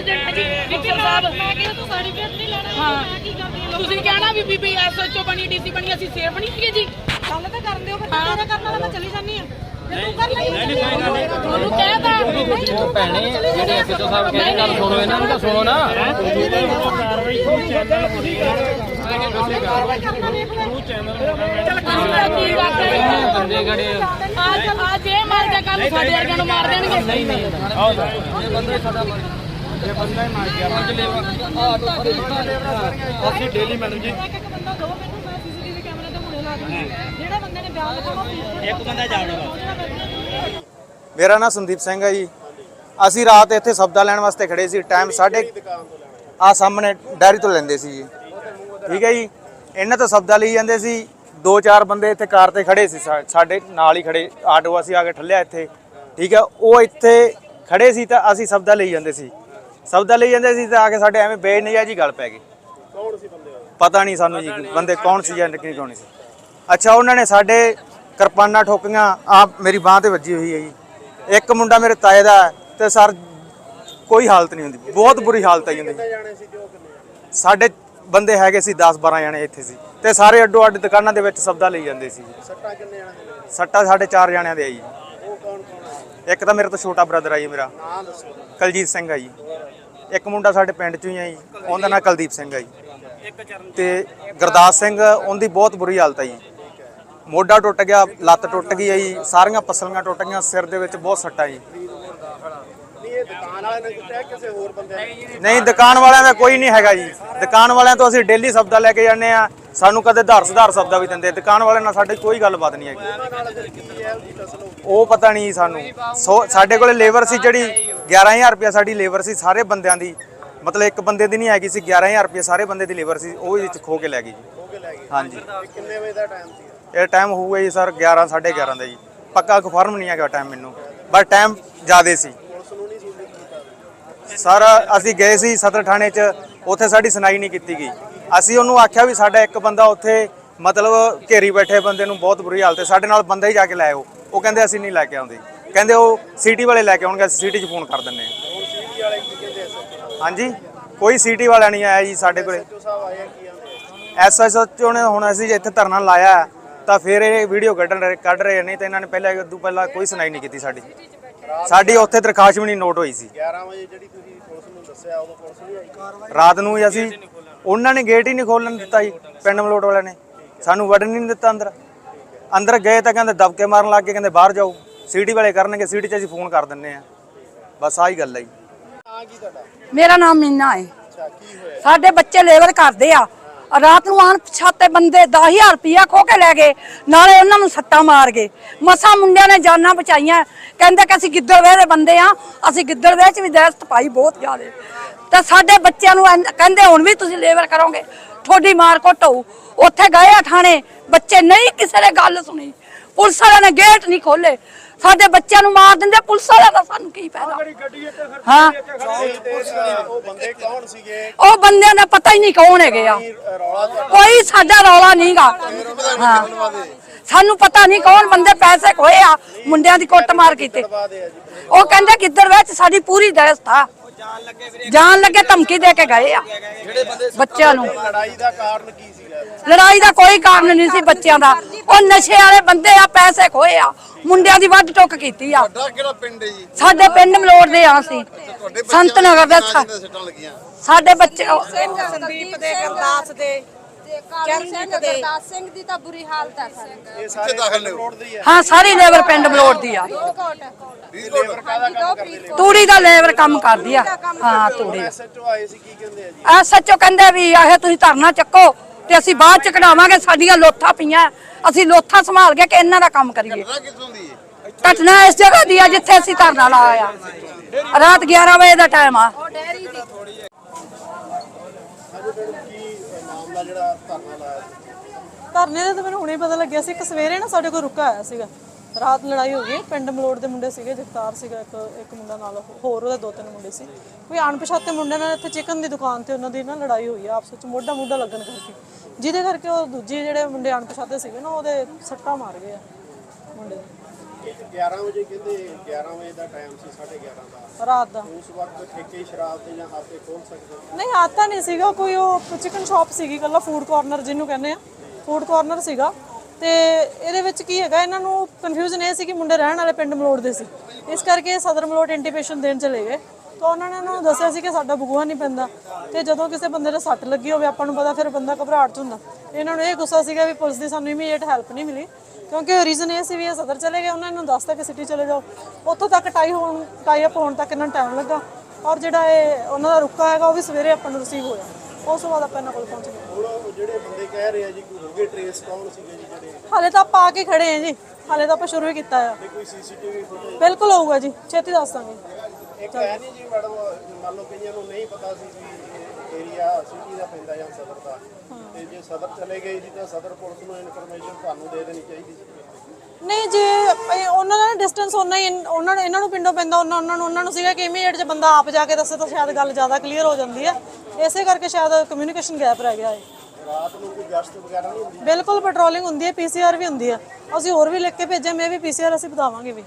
Wicker ਸਾਹਿਬ ਮੈਂ ਕਿਹਾ ਤੂੰ ਸਰਟੀਫਿਕੇਟ ਨਹੀਂ ਲੈਣਾ ਹਾਂ। ਕੀ ਕਰਦੀ ਹਾਂ ਤੁਸੀਂ ਕਹਿਣਾ ਵੀ ਬੀਬੀ ਐਸਐਚਓ ਬਣੀ ਡੀਸੀ ਬਣੀ ਅਸੀਂ ਸੇਫ ਨਹੀਂ ਸੀਗੇ ਜੀ। ਗੱਲ ਤਾਂ ਕਰਨ ਦਿਓ ਫਿਰ ਤੇਰਾ ਕਰਨ ਵਾਲਾ? ਮੈਂ ਚਲੀ ਜਾਂਦੀ ਆ ਜੇ ਤੂੰ ਕਰ ਲਈ ਨਹੀਂ ਤੁਹਾਨੂੰ ਕਹਿਤਾ ਭੈਣੇ ਜਿਹੜੇ ਐਸਐਚਓ ਸਾਹਿਬ ਕਹਿੰਦੇ ਗੱਲ ਸੁਣੋ ਇਹਨਾਂ ਨੂੰ ਤਾਂ ਸੁਣੋ ਨਾ। ਚੱਲ ਕੰਮ ਦਾ ਕੀ ਕਰਦੇ ਬੰਦੇ ਖੜੇ ਅੱਜ ਇਹ ਮਰ ਗਿਆ ਕੱਲ ਸਾਡੇ ਵਰਗਿਆਂ ਨੂੰ ਮਾਰ ਦੇਣਗੇ। ਨਹੀਂ ਨਹੀਂ ਅਸੀਂ ਡੇਲੀ ਮੈਡਮ ਜੀ। ਇੱਕ ਇੱਕ ਬੰਦਾ ਦੋ ਮੈਨੂੰ ਮੈਂ ਸੀਸੀਟੀਵੀ ਕੈਮਰੇ ਤੇ ਮੁੜੇ ਲਾ ਦੂੰਗੀ ਜਿਹੜੇ ਬੰਦੇ ਨੇ ਬਿਆਨ ਲਿਖਾਉਣਾ ਇੱਕ ਬੰਦਾ ਜਾਵੜੇਗਾ ਮੇਰਾ ਨਾਮ ਸੰਦੀਪ ਸਿੰਘ ਹੈ ਜੀ। ਅਸੀਂ ਰਾਤ ਇੱਥੇ ਸਬਜ਼ਾ ਲੈਣ ਵਾਸਤੇ ਖੜੇ ਸੀ। ਟਾਈਮ ਸਾਡੇ ਆ ਸਾਹਮਣੇ ਡੈਰੀ ਤੋਂ ਲੈਂਦੇ ਸੀ ਜੀ। ਠੀਕ ਹੈ ਜੀ। ਇਹਨਾਂ ਤੋਂ ਸਬਜ਼ਾ ਲਈ ਜਾਂਦੇ ਸੀ। ਦੋ ਚਾਰ ਬੰਦੇ ਇੱਥੇ ਕਾਰ ਤੇ ਖੜੇ ਸੀ। ਸਾਡੇ ਨਾਲ ਹੀ ਖੜੇ। ਆਟੋ ਅਸੀਂ ਆ ਕੇ ਠੱਲਿਆ ਇੱਥੇ। ਠੀਕ ਹੈ। ਉਹ ਇੱਥੇ ਖੜੇ ਸੀ ਤਾਂ ਅਸੀਂ ਸਬਜ਼ਾ ਲਈ ਜਾਂਦੇ ਸੀ। ਸਬਜ਼ਾ ਲਈ ਜਾਂਦੇ ਸੀ ਤਾਂ ਆ ਕੇ ਸਾਡੇ ਐਵੇਂ ਬੇਨਜਾਇਜ਼ ਹੀ ਗੱਲ ਪੈ ਗਈ। ਕੌਣ ਸੀ ਬੰਦੇ ਪਤਾ ਨਹੀਂ ਸਾਨੂੰ ਜੀ ਬੰਦੇ ਕੌਣ ਸੀ ਜਾਂ ਕਿਹਨੇ ਕੌਣ ਸੀ। ਅੱਛਾ ਉਹਨਾਂ ਨੇ ਸਾਡੇ ਕਿਰਪਾਨਾਂ ਠੋਕੀਆਂ ਆ ਮੇਰੀ ਬਾਹ ਤੇ ਵੱਜੀ ਹੋਈ ਹੈ ਜੀ। ਇੱਕ ਮੁੰਡਾ ਮੇਰੇ ਤਾਏ ਦਾ ਤੇ ਸਰ ਕੋਈ ਹਾਲਤ ਨਹੀਂ ਹੁੰਦੀ। ਬਹੁਤ ਬੁਰੀ ਹਾਲਤ ਆਈ ਹੁੰਦੀ ਸਾਡੇ ਬੰਦੇ ਹੈਗੇ ਸੀ 10 12 ਜਣੇ ਇੱਥੇ ਸੀ। ਤੇ ਸਾਰੇ ਅੱਡੋ ਅੱਡ ਦੁਕਾਨਾਂ ਦੇ ਵਿੱਚ ਸਬਦਾ ਲਈ ਜਾਂਦੇ ਸੀ ਸੱਟਾ ਕਿੰਨੇ ਜਣੇ ਦੇ? ਸੱਟਾ ਸਾਡੇ 4 ਜਣਿਆਂ ਦੇ ਆ ਜੀ। ਉਹ ਕੌਣ ਕੌਣ ਇੱਕ ਤਾਂ ਮੇਰੇ ਤੋਂ ਛੋਟਾ ਬ੍ਰਦਰ ਆ ਜੀ ਮੇਰਾ। ਕਲਜੀਤ ਸਿੰਘ ਆ ਜੀ। ਇੱਕ ਮੁੰਡਾ ਸਾਡੇ ਪਿੰਡ ਚੋਂ ਹੀ ਆ ਜੀ, ਉਹਦਾ ਨਾਂ ਕੁਲਦੀਪ ਸਿੰਘ ਆ ਜੀ। ਤੇ ਗੁਰਦਾਸ ਸਿੰਘ, ਉਹਦੀ ਬਹੁਤ ਬੁਰੀ ਹਾਲਤ ਆ ਜੀ। ਮੋਢਾ ਟੁੱਟ ਗਿਆ, ਲੱਤ ਟੁੱਟ ਗਈ ਆ ਜੀ, ਸਾਰੀਆਂ ਪਸਲੀਆਂ ਟੁੱਟ ਗਈਆਂ, ਸਿਰ ਦੇ ਵਿੱਚ ਬਹੁਤ ਸੱਟਾਂ ਜੀ। ਨਹੀਂ, ਦੁਕਾਨ ਵਾਲਿਆਂ ਦਾ ਕੋਈ ਨਹੀਂ ਹੈਗਾ ਜੀ। ਦੁਕਾਨ ਵਾਲਿਆਂ ਤੋਂ ਅਸੀਂ ਡੇਲੀ ਸਬਦਾ ਲੈ ਕੇ ਜਾਂਦੇ ਆ। ਸਾਨੂੰ ਕਦੇ ਧਾਰ ਸੁਧਾਰ ਸਬਦਾ ਵੀ ਦਿੰਦੇ। ਦੁਕਾਨ ਵਾਲਿਆਂ ਨਾਲ ਸਾਡੀ ਕੋਈ ਗੱਲਬਾਤ ਨਹੀਂ ਹੈਗੀ। ਉਹ ਪਤਾ ਨਹੀਂ ਸਾਨੂੰ। ਸੋ, ਸਾਡੇ ਕੋਲੇ ਲੇਬਰ ਸੀ ਜਿਹੜੀ 11000 ਰੁਪਇਆ ਸਾਡੀ ਲੇਬਰ ਸੀ ਸਾਰੇ ਬੰਦਿਆਂ ਦੀ। ਮਤਲਬ ਇੱਕ ਬੰਦੇ ਦੀ ਨਹੀਂ ਹੈਗੀ ਸੀ 11000 ਰੁਪਇਆ ਸਾਰੇ ਬੰਦੇ ਦੀ ਲੇਬਰ ਸੀ, ਉਹ ਵਿੱਚ ਖੋ ਕੇ ਲੈ ਗਈ ਜੀ। ਹਾਂਜੀ। ਕਿੰਨੇ ਵਜੇ ਦਾ ਟਾਈਮ ਸੀ ਇਹ ਟਾਈਮ ਹੋਊਗਾ ਜੀ ਸਰ 11 11:30 ਦਾ ਜੀ। ਪੱਕਾ ਕਨਫਰਮ ਨਹੀਂ ਹੈਗਾ ਟਾਈਮ ਮੈਨੂੰ। ਬਸ ਟਾਈਮ ਜ਼ਿਆਦੇ ਸੀ। ਸਰ, ਅਸੀਂ ਗਏ ਸੀ ਸਦਰ ਥਾਣੇ 'ਚ, ਉੱਥੇ ਸਾਡੀ ਸੁਣਾਈ ਨਹੀਂ ਕੀਤੀ ਗਈ। ਅਸੀਂ ਉਹਨੂੰ ਆਖਿਆ ਵੀ ਸਾਡਾ ਇੱਕ ਬੰਦਾ ਉੱਥੇ, ਮਤਲਬ ਘੇਰੀ ਬੈਠੇ ਬੰਦੇ ਨੂੰ ਬਹੁਤ ਬੁਰੀ ਹਾਲਤ ਹੈ, ਸਾਡੇ ਨਾਲ ਬੰਦਾ ਹੀ ਜਾ ਕੇ ਲੈ ਆਓ। ਉਹ ਕਹਿੰਦੇ ਅਸੀਂ ਨਹੀਂ ਲੈ ਕੇ ਆਉਂਦੇ। ਕਹਿੰਦੇ ਉਹ ਸਿਟੀ ਵਾਲੇ ਲੈ ਕੇ ਆਉਣਗੇ ਅਸੀਂ ਸਿਟੀ 'ਚ ਫੋਨ ਕਰ ਦਿੰਨੇ ਆ ਹਾਂਜੀ? ਕੋਈ ਸਿਟੀ ਵਾਲਾ ਨਹੀਂ ਆਇਆ ਜੀ ਸਾਡੇ ਕੋਲੇ। ਐਸਐਸਓ ਨੇ ਹੁਣ ਅਸੀਂ ਇੱਥੇ ਧਰਨਾ ਲਾਇਆ ਹੈ, ਤਾਂ ਫਿਰ ਇਹ ਵੀਡੀਓ ਕੱਢਣ ਰਹੇ- ਕੱਢ ਰਹੇ ਨਹੀਂ ਤਾਂ ਇਹਨਾਂ ਨੇ ਪਹਿਲਾਂ ਉਦੋਂ ਪਹਿਲਾਂ ਕੋਈ ਸੁਣਾਈ ਨਹੀਂ ਕੀਤੀ ਸਾਡੀ। ਸਾਡੀ ਉੱਥੇ ਦਰਖਾਸਤ ਵੀ ਨਹੀਂ ਨੋਟ ਹੋਈ ਸੀ। 11 ਵਜੇ ਜਿਹੜੀ ਤੁਸੀਂ ਪੁਲਿਸ ਨੂੰ ਦੱਸਿਆ ਉਦੋਂ ਪੁਲਿਸ ਨਹੀਂ ਆਈ? ਰਾਤ ਨੂੰ ਹੀ ਅਸੀਂ ਉਹਨਾਂ ਨੇ ਗੇਟ ਹੀ ਨਹੀਂ ਖੋਲਣ ਦਿੱਤਾ ਜੀ ਪਿੰਡ ਮਲੋਟ ਵਾਲਿਆਂ ਨੇ। ਸਾਨੂੰ ਵੜਨ ਹੀ ਨਹੀਂ ਦਿੱਤਾ ਅੰਦਰ। ਅੰਦਰ ਗਏ ਤਾਂ ਕਹਿੰਦੇ ਦਬਕੇ ਮਾਰਨ ਲੱਗ ਗਏ ਕਹਿੰਦੇ ਬਾਹਰ ਜਾਓ। ਸੀਟੀ ਵਾਲੇ ਕਰਨਗੇ ਸੀਟੀ 'ਚ ਅਸੀਂ ਫੋਨ ਕਰ ਦਿੰਨੇ ਆ। ਬਸ ਆਹੀ ਗੱਲ ਹੈ ਜੀ। ਮੇਰਾ ਨਾਮ ਮੀਨਾ ਹੈ। ਸਾਡੇ ਬੱਚੇ ਲੇਬਰ ਕਰਦੇ ਆ। ਰਾਤ ਨੂੰ ਆਣ ਛਾਤੇ ਬੰਦੇ 10000 ਰੁਪਇਆ ਖੋ ਕੇ ਲੈ ਗਏ ਨਾਲੇ ਉਹਨਾਂ ਨੂੰ ਸੱਟਾਂ ਮਾਰ ਗਏ। ਮਸਾ ਮੁੰਡਿਆਂ ਨੇ ਜਾਨਾਂ ਬਚਾਈਆਂ। ਕਹਿੰਦੇ ਕਿ ਅਸੀਂ ਗਿੱਦੜਵੇ ਦੇ ਬੰਦੇ ਆ ਅਸੀਂ ਗਿੱਦੜਵੇ ਚ ਵੀ ਦਹਿਸ਼ਤ ਪਾਈ ਬਹੁਤ ਜ਼ਿਆਦੇ। ਤੇ ਸਾਡੇ ਬੱਚਿਆਂ ਨੂੰ ਕਹਿੰਦੇ ਹੁਣ ਵੀ ਤੁਸੀਂ ਲੇਬਰ ਕਰੋਗੇ ਤੁਹਾਡੀ ਮਾਰ ਕੁੱਟ ਉੱਥੇ ਗਏ ਆ ਥਾਣੇ ਬੱਚੇ ਨਹੀਂ ਕਿਸੇ ਨੇ ਗੱਲ ਸੁਣੀ। ਪੁਲਿਸ ਵਾਲਿਆਂ ਨੇ ਗੇਟ ਨਹੀਂ ਖੋਲੇ ਸਾਡੇ ਬੱਚਿਆਂ ਨੂੰ ਮਾਰ ਦਿੰਦੇ ਪੁਲਿਸ ਵਾਲਿਆਂ ਦਾ ਸਾਨੂੰ ਕੀ ਫਾਇਦਾ? ਹਾਂ। ਉਹ ਬੰਦੇ ਕੌਣ ਸੀਗੇ? ਉਹ ਬੰਦਿਆਂ ਦਾ ਪਤਾ ਹੀ ਨਹੀਂ ਕੌਣ ਹੈਗੇ ਆ। ਕੋਈ ਸਾਡਾ ਰੌਲਾ ਨਹੀਂਗਾ ਹਾਂ। ਸਾਨੂੰ ਪਤਾ ਨਹੀਂ ਕੌਣ ਬੰਦੇ ਪੈਸੇ ਖੋਏ ਆ ਮੁੰਡਿਆਂ ਦੀ ਕੁੱਟ ਮਾਰ ਕੀਤੀ। ਉਹ ਕਹਿੰਦੇ ਕਿੱਧਰ ਵਿੱਚ ਸਾਡੀ ਪੂਰੀ ਦਹਿਸ਼ਤ ਆ। ਜਾਨ ਲੱਗੇ ਧਮਕੀ ਦੇ ਕੇ ਗਏ ਆ ਬੱਚਿਆਂ ਨੂੰ ਲੜਾਈ ਦਾ ਕਾਰਨ ਕੀ ਸੀਗਾ ਲੜਾਈ ਦਾ ਕੋਈ ਕਾਰਨ ਨਹੀਂ ਸੀ ਬੱਚਿਆਂ ਦਾ ਉਹ ਨਸ਼ੇ ਵਾਲੇ ਬੰਦੇ ਆ ਪੈਸੇ ਖੋਏ ਆ ਮੁੰਡਿਆਂ ਦੀ ਵੱਧ ਟੁੱਕ ਕੀਤੀ ਆ ਤੁਹਾਡਾ ਕਿਹੜਾ ਪਿੰਡ ਹੈ ਜੀ ਸਾਡੇ ਪਿੰਡ ਮਲੋੜ ਦੇ ਆ ਸੀ ਸੰਤ ਨਗਰ ਦੇ ਸਾਡੇ ਬੱਚੇ ਸੰਦੀਪ ਦੇ ਗੁਰਦਾਸ ਦੇ ਕਾਲੀ ਸਿੰਘ ਗੁਰਦਾਸ ਸਿੰਘ ਦੀ ਤਾਂ ਬੁਰੀ ਹਾਲਤ ਹੈ ਸਰ। ਇਹ ਸਾਰੇ ਦਾਖਲ ਨੇ ਰੋਡ ਦੀ ਹੈ ਹਾਂ ਸਾਰੀ ਲੇਬਰ ਪਿੰਡ ਮਲੋੜ ਦੀ ਆ। ਫਰੀਦਕੋਟ। ਲੇਬਰ ਕਾਦਾ ਕੰਮ ਕਰਦੇ ਨੇ ਤੂੜੀ ਦਾ ਲੇਬਰ ਕੰਮ ਕਰਦੀ ਆ। ਹਾਂ ਤੂੜੀ ਦਾ। ਐਸਐਚਓ ਆਏ ਸੀ ਕੀ ਕਹਿੰਦੇ ਆ ਜੀ? ਐਸਐਚਓ ਕਹਿੰਦੇ ਵੀ ਆਹੇ ਤੁਸੀਂ ਧਰਨਾ ਚੱਕੋ ਤੇ ਅਸੀਂ ਬਾਅਦ ਚ ਕਢਾਵਾਂਗੇ ਸਾਡੀਆਂ ਲੋਥਾਂ ਪਈਆਂ। ਅਸੀਂ ਲੋਥਾਂ ਸੰਭਾਲ ਕੇ ਕਿ ਇਹਨਾਂ ਦਾ ਕੰਮ ਕਰੀਏ। ਕਿੱਥੋਂ ਦੀ ਹੈ? ਘਟਨਾ ਇਸ ਜਗ੍ਹਾ ਦੀ ਆ ਜਿੱਥੇ ਅਸੀਂ ਧਰਨਾ ਲਾਇਆ ਰਾਤ 11 ਵਜੇ ਦਾ ਟਾਈਮ ਆ। ਕੀ ਮਾਮਲਾ ਜਿਹੜਾ ਧਰਨਾ ਲਾਇਆ ਧਰਨੇ ਦਾ ਤਾਂ ਮੈਨੂੰ ਹੁਣੇ ਪਤਾ ਲੱਗਿਆ ਸੀ, ਇੱਕ ਸਵੇਰੇ ਨਾ ਸਾਡੇ ਕੋਲ ਰੁਕਾ ਆਇਆ ਸੀਗਾ। ਰਾਤ ਲੜਾਈ ਹੋ ਗਈ, ਪਿੰਡ ਮਲੋੜ ਦੇ ਮੁੰਡੇ ਸੀਗੇ, ਜਗਤਾਰ ਸੀਗਾ ਇੱਕ ਇੱਕ ਮੁੰਡਾ ਨਾਲ, ਹੋਰ ਉਹਦੇ ਦੋ ਤਿੰਨ ਮੁੰਡੇ ਸੀ। ਕੋਈ ਅਣਪਛਾਤੇ ਮੁੰਡੇ ਨਾਲ ਇੱਥੇ ਚਿਕਨ ਦੀ ਦੁਕਾਨ ਤੇ ਉਹਨਾਂ ਦੀ ਨਾ ਲੜਾਈ ਹੋਈ ਆ, ਆਪਸ ਵਿੱਚ ਮੋਢਾ ਮੋਢਾ ਲੱਗਣ ਕਰਕੇ। ਜਿਹਦੇ ਕਰਕੇ ਉਹ ਦੂਜੇ ਜਿਹੜੇ ਮੁੰਡੇ ਅਣਪਛਾਤੇ ਸੀਗੇ ਨਾ, ਉਹਦੇ ਸੱਟਾਂ ਮਾਰ ਗਏ ਆ ਮੁੰਡੇ 11 ਵਜੇ ਕਹਿੰਦੇ 11 ਵਜੇ ਦਾ ਟਾਈਮ ਸੀ 11:30 ਦਾ। ਰਾਤ ਦਾ। ਉਸ ਵਕਤ ਠੇਕੇ ਸ਼ਰਾਬ ਤੇ ਜਾਂ ਆਪੇ ਖੋਲ ਸਕਦੇ ਨਹੀਂ ਆਤਾ ਨਹੀਂ ਸੀਗਾ ਕੋਈ ਉਹ ਚਿਕਨ ਸ਼ਾਪ ਸੀਗੀ ਕੱਲਾ ਫੂਡ ਕਾਰਨਰ ਜਿਹਨੂੰ ਕਹਿੰਦੇ ਆ। ਫੂਡ ਕਾਰਨਰ ਸੀਗਾ। ਤੇ ਇਹਦੇ ਵਿੱਚ ਕੀ ਹੈਗਾ ਇਹਨਾਂ ਨੂੰ ਕਨਫਿਊਜ਼ਨ ਇਹ ਸੀ ਕਿ ਮੁੰਡੇ ਰਹਿਣ ਵਾਲੇ ਪਿੰਡ ਮਲੋੜ ਦੇ ਸੀ। ਇਸ ਕਰਕੇ ਸਦਰ ਮਲੋੜ ਇੰਟੀਮੇਸ਼ਨ ਦੇਣ ਚਲੇ ਗਏ। ਤਾਂ ਉਹਨਾਂ ਨੇ ਦੱਸਿਆ ਸੀ ਕਿ ਸਾਡਾ ਬਗੂਆ ਨਹੀਂ ਪੈਂਦਾ। ਤੇ ਜਦੋਂ ਕਿਸੇ ਬੰਦੇ ਦੇ ਸੱਟ ਲੱਗੀ ਹੋਵੇ ਆਪਾਂ ਨੂੰ ਪਤਾ ਫਿਰ ਬੰਦਾ ਘਬਰਾਹਟ 'ਚ ਹੁੰਦਾ। ਇਹਨਾਂ ਨੂੰ ਇਹ ਗੁੱਸਾ ਸੀਗਾ ਵੀ ਪੁਲਿਸ ਦੀ ਸਾਨੂੰ ਇਮੀਡੀਏਟ ਹੈਲਪ ਨਹੀਂ ਮਿਲੀ। ਕਿਉਂਕਿ ਰੀਜ਼ਨ ਇਹ ਸੀ ਵੀ ਇਹ ਸਦਰ ਚਲੇ ਗਏ ਉਹਨਾਂ ਨੂੰ ਦੱਸਤਾ ਕਿ ਸਿਟੀ ਚਲੇ ਜਾਓ। ਉੱਥੋਂ ਤੱਕ ਟਾਈ ਹੋਣ ਟਾਈ ਅਪ ਹੋਣ ਤੱਕ ਇਹਨਾਂ ਨੂੰ ਟਾਈਮ ਲੱਗਾ। ਔਰ ਜਿਹੜਾ ਇਹ ਉਹਨਾਂ ਦਾ ਰੁੱਕਾ ਹੈਗਾ ਉਹ ਵੀ ਸਵੇਰੇ ਆਪਾਂ ਨੂੰ ਰਿਸੀਵ ਹੋਇਆ। ਉਸ ਤੋਂ ਬਾਅਦ ਆਪਾਂ ਇਹਨਾਂ ਕੋਲ ਪਹੁੰਚ ਗਏ। ਹੁਣ ਉਹ ਜਿਹੜੇ ਬੰਦੇ ਕਹਿ ਰਹੇ ਆ ਜੀ ਕੋਈ ਹੋਗੇ ਟ੍ਰੇਸ ਕੌਣ ਸੀਗੇ ਜੀ ਜਿਹੜੇ? ਹਾਲੇ ਤਾਂ ਆਪਾਂ ਆ ਕੇ ਖੜੇ ਹਾਂ ਜੀ। ਹਾਲੇ ਤਾਂ ਆਪਾਂ ਸ਼ੁਰੂ ਹੀ ਕੀਤਾ ਆ। ਕੋਈ ਸੀਸੀਟੀਵੀ ਫੁਟੇਜ ਬਿਲਕੁਲ ਹੋਊਗਾ ਜੀ। ਛੇਤੀ ਦੱਸ ਦਾਂਗੇ। ਇੱਕ ਹੈ ਨਹੀਂ ਜੀ ਮੈਡਮ ਮੰਨ ਲਓ ਕਈਆਂ ਨੂੰ ਨਹੀਂ ਪਤਾ ਸੀ ਵੀ ਏਰੀਆ ਸਿਟੀ ਦਾ ਪੈਂਦਾ ਜਾਂ ਸਦਰ ਦਾ। ਤੇ ਜੇ ਸਦਰ ਚਲੇ ਗਏ ਜੀ ਤਾਂ ਸਦਰ ਪੁਲਿਸ ਨੂੰ ਇਨਫੋਰਮੇਸ਼ਨ ਤੁਹਾਨੂੰ ਦੇ ਦੇਣੀ ਚਾਹੀਦੀ ਸੀ। ਨਹੀਂ ਜੇ ਇਹ ਉਹਨਾਂ ਦਾ ਡਿਸਟੈਂਸ ਉਹਨਾਂ ਹੀ ਉਹਨਾਂ ਨੂੰ ਇਹਨਾਂ ਨੂੰ ਪਿੰਡੋਂ ਪੈਂਦਾ ਉਹਨਾਂ ਉਹਨਾਂ ਨੂੰ ਉਹਨਾਂ ਨੂੰ ਸੀਗਾ ਕਿ ਇਮੀਡੀਏਟ ਜੇ ਬੰਦਾ ਆਪ ਜਾ ਕੇ ਦੱਸੇ ਤਾਂ ਸ਼ਾਇਦ ਗੱਲ ਜ਼ਿਆਦਾ ਕਲੀਅਰ ਹੋ ਜਾਂਦੀ ਹੈ। ਇਸੇ ਕਰਕੇ ਸ਼ਾਇਦ ਕਮਿਊਨੀਕੇਸ਼ਨ ਗੈਪ ਰਹਿ ਗਿਆ ਹੈ ਰਾਤ ਨੂੰ ਕੋਈ ਗਸ਼ਤ ਵਗੈਰਾ ਨਹੀਂ ਹੁੰਦੀ? ਬਿਲਕੁਲ ਪੈਟਰੋਲਿੰਗ ਹੁੰਦੀ ਹੈ ਪੀਸੀਆਰ ਵੀ ਹੁੰਦੀ ਹੈ। ਅਸੀਂ ਹੋਰ ਵੀ ਲਿਖ ਕੇ ਭੇਜੇ ਮੈਂ ਵੀ ਪੀਸੀਆਰ ਅਸੀਂ ਬਤਾਵਾਂਗੇ ਵੀ।